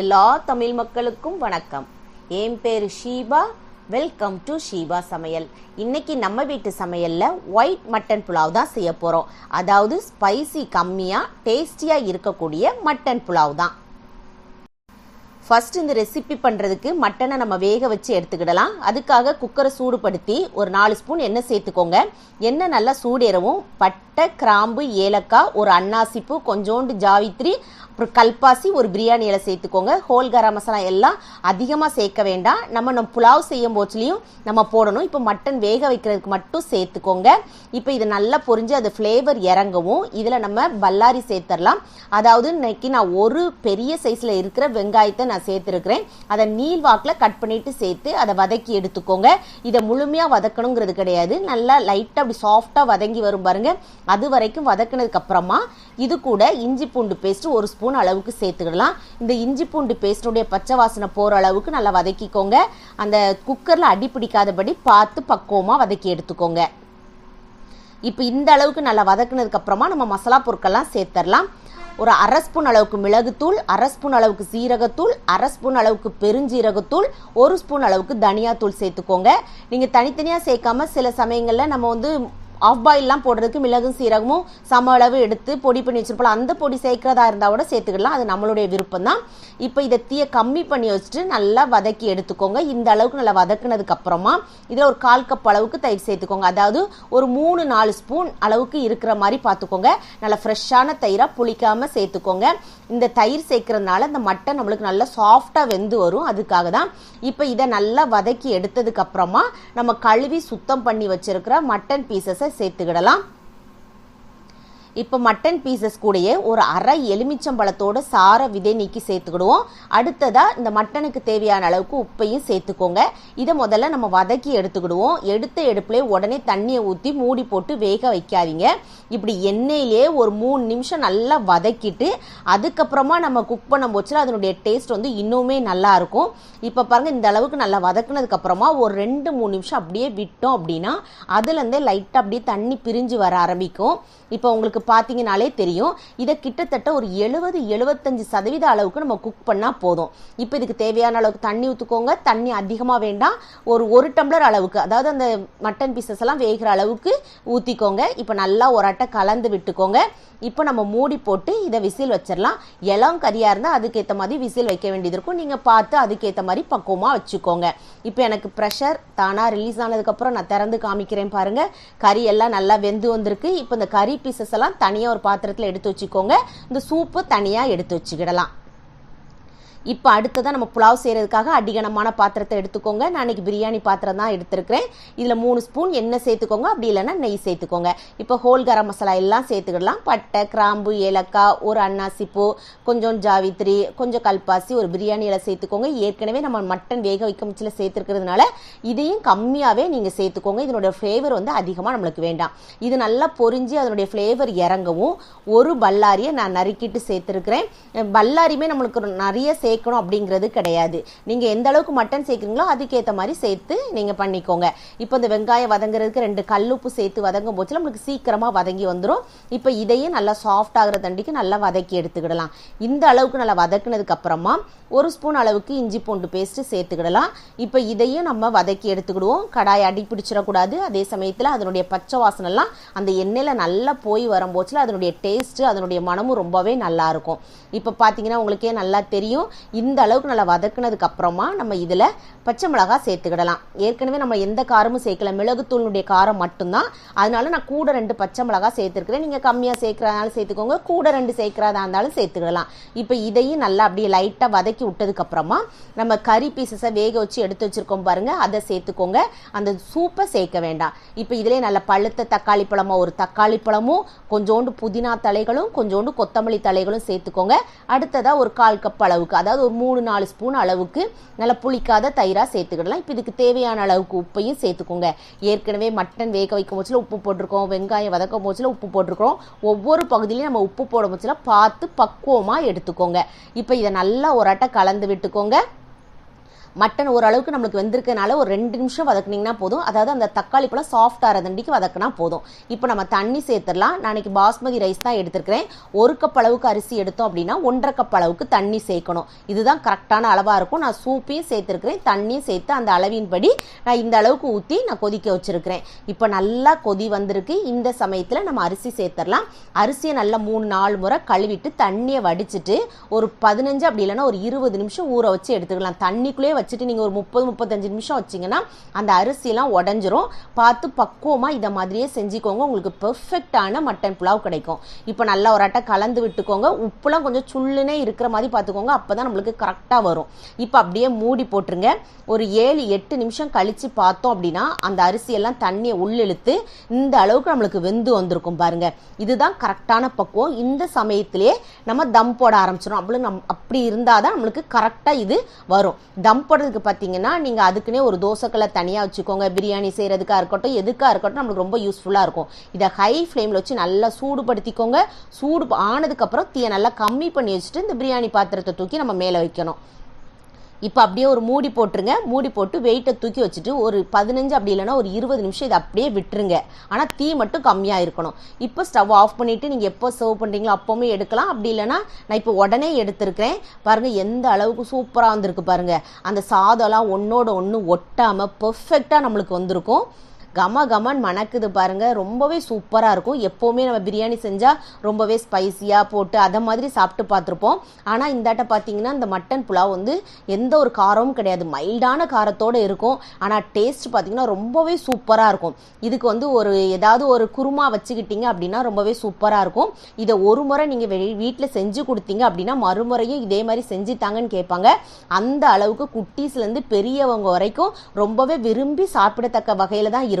எல்லா தமிழ் மக்களுக்கும் வணக்கம். என் பேர் ஷீபா. வெல்கம் டு ஷீபா சமையல். இன்னைக்கு நம்ம வீட்டு சமையலில் ஒயிட் மட்டன் புலாவ் தான் செய்ய போகிறோம் அதாவது ஸ்பைசி கம்மியாக டேஸ்டியாக இருக்கக்கூடிய மட்டன் புலாவ் தான். ஃபர்ஸ்ட் இந்த ரெசிபி பண்ணுறதுக்கு மட்டனை நம்ம வேக வச்சு எடுத்துக்கிடலாம். அதுக்காக குக்கரை சூடுபடுத்தி ஒரு நாலு ஸ்பூன் எண்ணெய் சேர்த்துக்கோங்க. எண்ணெய் நல்லா சூடேறவும். பட்டை கிராம்பு ஏலக்காய் ஒரு அன்னாசிப்பு கொஞ்சோண்டு ஜாவித்ரி அப்புறம் கல்பாசி ஒரு பிரியாணி இலை சேர்த்துக்கோங்க. ஹோல் கரம் மசாலா எல்லாம் அதிகமாக சேர்க்க வேண்டாம். நம்ம நம்ம புலாவ் செய்யும் போச்சுலையும் நம்ம போடணும். இப்போ மட்டன் வேக வைக்கிறதுக்கு மட்டும் சேர்த்துக்கோங்க. இப்போ இது நல்லா பொரிஞ்சு அது ஃப்ளேவர் இறங்கவும் இதில் நம்ம பல்லாரி சேர்த்துடலாம் அதாவது இன்னைக்கு நான் ஒரு பெரிய சைஸில் இருக்கிற வெங்காயத்தை நான் சேர்த்துருக்கிறேன். அதை நீல் வாக்கில் கட் பண்ணிட்டு சேர்த்து அதை வதக்கி எடுத்துக்கோங்க. இதை முழுமையாக வதக்கணுங்கிறது கிடையாது. நல்லா லைட்டாக அப்படி சாஃப்டாக வதங்கி வரும் பாருங்க. அது வரைக்கும் வதக்குனதுக்கு அப்புறமா இது கூட இஞ்சி பூண்டு பேஸ்ட் ஒரு ஸ்பூன் அளவுக்கு சேர்த்துக்கலாம் இந்த இஞ்சி பூண்டு பேஸ்டுடைய பச்சை வாசனை போகிற அளவுக்கு நல்லா வதக்கிக்கோங்க. அந்த குக்கரில் அடி பிடிக்காதபடி பார்த்து பக்குவமாக வதக்கி எடுத்துக்கோங்க. இப்போ இந்த அளவுக்கு நல்லா வதக்குனதுக்கு அப்புறமா நம்ம மசாலா பொருட்கள்லாம் சேர்த்துடலாம் ஒரு அரஸ்பூன் அளவுக்கு மிளகுத்தூள் அரஸ்பூன் அளவுக்கு சீரகத்தூள் அரஸ்பூன் அளவுக்கு பெருஞ்சீரகத்தூள் ஒரு ஸ்பூன் அளவுக்கு தனியாத்தூள் சேர்த்துக்கோங்க. நீங்கள் தனித்தனியாக சேர்க்காம சில சமயங்களில் நம்ம வந்து ஆஃப் பாயில்லாம் போடுறதுக்கு மிளகும் சீரகமும் சம அளவு எடுத்து பொடி பண்ணி வச்சிருப்போம் அந்த பொடி சேர்க்கிறதா இருந்தால் கூட சேர்த்துக்கலாம். அது நம்மளுடைய விருப்பம் தான் இப்போ இதை தீயை கம்மி பண்ணி வச்சுட்டு நல்லா வதக்கி எடுத்துக்கோங்க. இந்த அளவுக்கு நல்லா வதக்குனதுக்கு அப்புறமா இதில் ஒரு கால் கப் அளவுக்கு தயிர் சேர்த்துக்கோங்க. அதாவது ஒரு மூணு நாலு ஸ்பூன் அளவுக்கு இருக்கிற மாதிரி பார்த்துக்கோங்க. நல்லா ஃப்ரெஷ்ஷான தயிராக புளிக்காமல் சேர்த்துக்கோங்க. இந்த தயிர் சேர்க்கறதுனால இந்த மட்டன் நம்மளுக்கு நல்லா சாஃப்டாக வெந்து வரும். அதுக்காக தான் இப்போ இதை நல்லா வதக்கி எடுத்ததுக்கு அப்புறமா நம்ம கழுவி சுத்தம் பண்ணி வச்சிருக்கிற மட்டன் பீசஸை சேர்த்துக்கிடலாம். இப்போ மட்டன் பீசஸ் கூடயே ஒரு அரை எலுமிச்சம்பழத்தோட சார விதை நீக்கி சேர்த்துக்கிடுவோம். அடுத்ததா இந்த மட்டனுக்கு தேவையான அளவுக்கு உப்பையும் சேர்த்துக்கோங்க. இதை முதல்ல நம்ம வதக்கி எடுத்துக்கிடுவோம். எடுத்த எடுப்புலேயே உடனே தண்ணியை ஊற்றி மூடி போட்டு வேக வைக்காதீங்க. இப்படி எண்ணெயிலே ஒரு மூணு நிமிஷம் நல்லா வதக்கிட்டு அதுக்கப்புறமா நம்ம குக் பண்ணும் போச்சுல அதனுடைய டேஸ்ட் வந்து இன்னுமே நல்லா இருக்கும். இப்போ பாருங்க இந்த அளவுக்கு நல்லா வதக்குனதுக்கு அப்புறமா ஒரு ரெண்டு மூணு நிமிஷம் அப்படியே விட்டோம் அப்படின்னா அதுலேருந்தே லைட்டாக அப்படியே தண்ணி பிரிஞ்சு வர ஆரம்பிக்கும். இப்போ உங்களுக்கு பார்த்தீங்கனாலே தெரியும். இதை கிட்டத்தட்ட ஒரு எழுபது எழுபத்தஞ்சு சதவீத அளவுக்கு நம்ம குக் பண்ணால் போதும். இப்போ இதுக்கு தேவையான அளவுக்கு தண்ணி ஊற்றுக்கோங்க தண்ணி அதிகமாக வேண்டாம். ஒரு ஒரு டம்ளர் அளவுக்கு அதாவது அந்த மட்டன் பீசஸ் எல்லாம் வேகிற அளவுக்கு ஊற்றிக்கோங்க இப்போ நல்லா ஒரு அட்டை கலந்து விட்டுக்கோங்க. இப்போ நம்ம மூடி போட்டு இதை விசில் வச்சிடலாம். இளம் கறியாக இருந்தால் அதுக்கேற்ற மாதிரி விசில் வைக்க வேண்டியது இருக்கும். நீங்கள் பார்த்து அதுக்கேற்ற மாதிரி பக்குவமாக வச்சுக்கோங்க. இப்போ எனக்கு ப்ரெஷர் தானாக ரிலீஸ் ஆனதுக்கப்புறம் நான் திறந்து காமிக்கிறேன் பாருங்கள் கறி எல்லாம் நல்லா வெந்து வந்திருக்கு. இப்போ இந்த கறி பீசஸ் எல்லாம் தனியாக ஒரு பாத்திரத்தில் எடுத்து வச்சுக்கோங்க. இந்த சூப்பு தனியாக எடுத்து வச்சுக்கிடலாம். இப்போ அடுத்ததான் நம்ம புலாவ் செய்கிறதுக்காக அடிகனமான பாத்திரத்தை எடுத்துக்கோங்க. நான் இன்றைக்கி பிரியாணி பாத்திரம் தான் எடுத்திருக்கிறேன். இதில் மூணு ஸ்பூன் எண்ணெய் சேர்த்துக்கோங்க. அப்படி இல்லைன்னா நெய் சேர்த்துக்கோங்க. இப்போ ஹோல் கரம் மசாலா எல்லாம் சேர்த்துக்கிடலாம். பட்டை கிராம்பு ஏலக்காய் ஒரு அன்னாசிப்பூ கொஞ்சம் ஜாவித்ரி கொஞ்சம் கல்பாசி ஒரு பிரியாணி சேர்த்துக்கோங்க. ஏற்கனவே நம்ம மட்டன் வேக வைக்க முச்சில் சேர்த்துருக்கிறதுனால இதையும் கம்மியாகவே நீங்கள் சேர்த்துக்கோங்க. இதனுடைய ஃப்ளேவர் வந்து அதிகமாக நம்மளுக்கு வேண்டாம். இது நல்லா பொரிஞ்சு அதனுடைய ஃப்ளேவர் இறங்கவும் ஒரு பல்லாரியை நான் நறுக்கிட்டு சேர்த்துருக்கிறேன். பல்லாரியுமே நம்மளுக்கு நிறைய சேர்க்கணும் அப்படிங்கிறது கிடையாது. நீங்கள் எந்த அளவுக்கு மட்டன் சேர்க்குறீங்களோ அதுக்கேற்ற மாதிரி சேர்த்து நீங்கள் பண்ணிக்கோங்க. இப்போ இந்த வெங்காயம் வதங்குறதுக்கு ரெண்டு கல்லுப்பு சேர்த்து வதங்கும் போச்சு நம்மளுக்கு சீக்கிரமாக வதங்கி வந்துடும் இப்போ இதையும் நல்லா சாஃப்ட் ஆகிற தண்டிக்கு நல்லா வதக்கி எடுத்துக்கிடலாம். இந்த அளவுக்கு நல்லா வதக்குனதுக்கு அப்புறமா ஒரு ஸ்பூன் அளவுக்கு இஞ்சி பூண்டு பேஸ்ட்டு சேர்த்துக்கிடலாம். இப்போ இதையும் நம்ம வதக்கி எடுத்துக்கிடுவோம். கடாய் அடி பிடிச்சிடக்கூடாது. அதே சமயத்தில் அதனுடைய பச்சை வாசனைலாம் அந்த எண்ணெயில் நல்லா போய் வரும்போச்சில் அதனுடைய டேஸ்ட்டு அதனுடைய மனமும் ரொம்பவே நல்லா இருக்கும். இப்போ பார்த்தீங்கன்னா உங்களுக்கே நல்லா தெரியும். இந்த அளவுக்கு நல்லா வதக்குனதுக்கு அப்புறமா நம்ம இதில் பச்சை மிளகா சேர்த்துக்கிடலாம். ஏற்கனவே நம்ம எந்த காரமும் சேர்க்கல. மிளகுத்தூளுடைய காரம் மட்டும்தான். அதனால நான் கூட ரெண்டு பச்சை மிளகா சேர்த்துருக்கிறேன். நீங்கள் கம்மியாக சேர்க்குறதுனாலும் சேர்த்துக்கோங்க. கூட ரெண்டு சேர்க்குறதா இருந்தாலும் சேர்த்துக்கிடலாம். இப்போ இதையும் நல்லா அப்படியே லைட்டாக வதக்கி விட்டதுக்கு அப்புறமா நம்ம கறி பீசஸை வேக வச்சு எடுத்து வச்சிருக்கோம் பாருங்க. அதை சேர்த்துக்கோங்க. அந்த சூப்பை சேர்க்க வேண்டாம். இப்போ இதிலே நல்ல பழுத்த தக்காளி பழமாக ஒரு தக்காளி பழமும் கொஞ்சோண்டு புதினா தலைகளும் கொஞ்சோண்டு கொத்தமல்லி தலைகளும் சேர்த்துக்கோங்க. அடுத்ததாக ஒரு கால் கப் அளவுக்கு. அதாவது ஒரு மூணு நாலு ஸ்பூன் அளவுக்கு நல்லா புளிக்காத தயிராக சேர்த்துக்கிடலாம். இப்போ இதுக்கு தேவையான அளவுக்கு உப்பையும் சேர்த்துக்கோங்க. ஏற்கனவே மட்டன் வேக வைக்கும் போச்சில் உப்பு போட்டிருக்கோம் வெங்காயம் வதக்கும் போச்சில் உப்பு போட்டிருக்கோம். ஒவ்வொரு பகுதியிலையும் நம்ம உப்பு போடும் போச்சில் பார்த்து பக்குவமாக எடுத்துக்கோங்க. இப்போ இதை நல்லா ஒரு அட்டை கலந்து விட்டுக்கோங்க. மட்டன் ஓரளவுக்கு நம்மளுக்கு வெந்திருக்கனால ஒரு ரெண்டு நிமிஷம் வதக்குனீங்கன்னா போதும். அதாவது அந்த தக்காளி பழம் சாஃப்ட் ஆகிறதண்டிக்கு வதக்குனா போதும். இப்போ நம்ம தண்ணி சேர்த்துடலாம். நான் இன்னைக்கு பாஸ்மதி ரைஸ் தான் எடுத்திருக்கிறேன். ஒரு கப் அளவுக்கு அரிசி எடுத்தோம் அப்படின்னா ஒன்றரை கப் அளவுக்கு தண்ணி சேர்க்கணும். இதுதான் கரெக்டான அளவாக இருக்கும். நான் சூப்பையும் சேர்த்துருக்கிறேன். தண்ணியும் சேர்த்து அந்த அளவின்படி நான் இந்த அளவுக்கு ஊற்றி நான் கொதிக்க வச்சுருக்கிறேன். இப்போ நல்லா கொதி வந்திருக்கு. இந்த சமயத்தில் நம்ம அரிசி சேர்த்துடலாம். அரிசியை நல்லா மூணு நாலு முறை கழுவிட்டு தண்ணியை வடிச்சிட்டு ஒரு பதினஞ்சு அப்படி இல்லைன்னா ஒரு இருபது நிமிஷம் ஊற வச்சு எடுத்துக்கலாம். தண்ணிக்குள்ளேயே வச்சுட்டு நீங்கள் ஒரு முப்பது முப்பத்தஞ்சு நிமிஷம் வச்சிங்கன்னா அந்த அரிசிலாம் உடஞ்சிரும். பார்த்து பக்குவமாக இதை மாதிரியே செஞ்சுக்கோங்க. உங்களுக்கு பெர்ஃபெக்டான மட்டன் புலாவ் கிடைக்கும். இப்போ நல்லா ஒரு அட்டை கலந்து விட்டுக்கோங்க. உப்புலாம் கொஞ்சம் சுள்ளுனே இருக்கிற மாதிரி பார்த்துக்கோங்க. அப்போ தான் நம்மளுக்கு கரெக்டாக வரும். இப்போ அப்படியே மூடி போட்டுருங்க. ஒரு ஏழு எட்டு நிமிஷம் கழித்து பார்த்தோம் அப்படின்னா அந்த அரிசியெல்லாம் தண்ணியை உள்ளிழுத்து இந்த அளவுக்கு நம்மளுக்கு வெந்து வந்திருக்கும் பாருங்க. இதுதான் கரெக்டான பக்குவம். இந்த சமயத்திலேயே நம்ம தம் போட ஆரம்பிச்சிடும் அப்படி நம் அப்படி இருந்தால் தான் நம்மளுக்கு கரெக்டாக இது வரும். தம் போடுறதுக்கு பார்த்தீங்கன்னா நீங்கள் அதுக்குன்னே ஒரு தோசைக்கல்லை தனியாக வச்சுக்கோங்க. பிரியாணி செய்கிறதுக்காக இருக்கட்டும் எதுக்காக இருக்கட்டும் நம்மளுக்கு ரொம்ப யூஸ்ஃபுல்லாக இருக்கும். இதை ஹை ஃப்ளேமில் வச்சு நல்லா சூடுபடுத்திக்கோங்க. சூடு ஆனதுக்கப்புறம் தீயை நல்லா கம்மி பண்ணி வச்சுட்டு இந்த பிரியாணி பாத்திரத்தை தூக்கி நம்ம மேலே வைக்கணும். இப்போ அப்படியே ஒரு மூடி போட்டுருங்க. மூடி போட்டு வெயிட்டை தூக்கி வச்சுட்டு ஒரு பதினஞ்சு அப்படி இல்லைன்னா ஒரு இருபது நிமிஷம் இதை அப்படியே விட்டுருங்க. ஆனால் தீ மட்டும் கம்மியாக இருக்கணும். இப்போ ஸ்டவ் ஆஃப் பண்ணிவிட்டு நீங்கள் எப்போ சர்வ் பண்ணுறீங்களோ அப்போவுமே எடுக்கலாம். அப்படி இல்லைன்னா நான் இப்போ உடனே எடுத்திருக்கிறேன். பாருங்கள் எந்த அளவுக்கு சூப்பராக வந்திருக்கு பாருங்கள் அந்த சாதம்லாம் ஒன்றோட ஒன்று ஒட்டாமல் பெர்ஃபெக்டாக நம்மளுக்கு வந்திருக்கும். கம கமன் மணக்குது பாருங்க. ரொம்பவே சூப்பராக இருக்கும். எப்போவுமே நம்ம பிரியாணி செஞ்சால் ரொம்பவே ஸ்பைசியாக போட்டு அதை மாதிரி சாப்பிட்டு பார்த்துருப்போம். ஆனால் இந்தாட்ட பார்த்தீங்கன்னா இந்த மட்டன் புலாவ் வந்து எந்த ஒரு காரமும் கிடையாது. மைல்டான காரத்தோடு இருக்கும். ஆனால் டேஸ்ட் பார்த்தீங்கன்னா ரொம்பவே சூப்பராக இருக்கும். இதுக்கு வந்து ஒரு ஏதாவது ஒரு குருமா வச்சுக்கிட்டீங்க அப்படின்னா ரொம்பவே சூப்பராக இருக்கும். இதை ஒரு முறை நீங்கள் வெளி வீட்டில் செஞ்சு கொடுத்தீங்க அப்படின்னா மறுமுறையும் இதே மாதிரி செஞ்சு தாங்கன்னு கேட்பாங்க. அந்த அளவுக்கு குட்டீஸ்லேருந்து பெரியவங்க வரைக்கும் ரொம்பவே விரும்பி சாப்பிடத்தக்க வகையில் தான் இருக்கும்.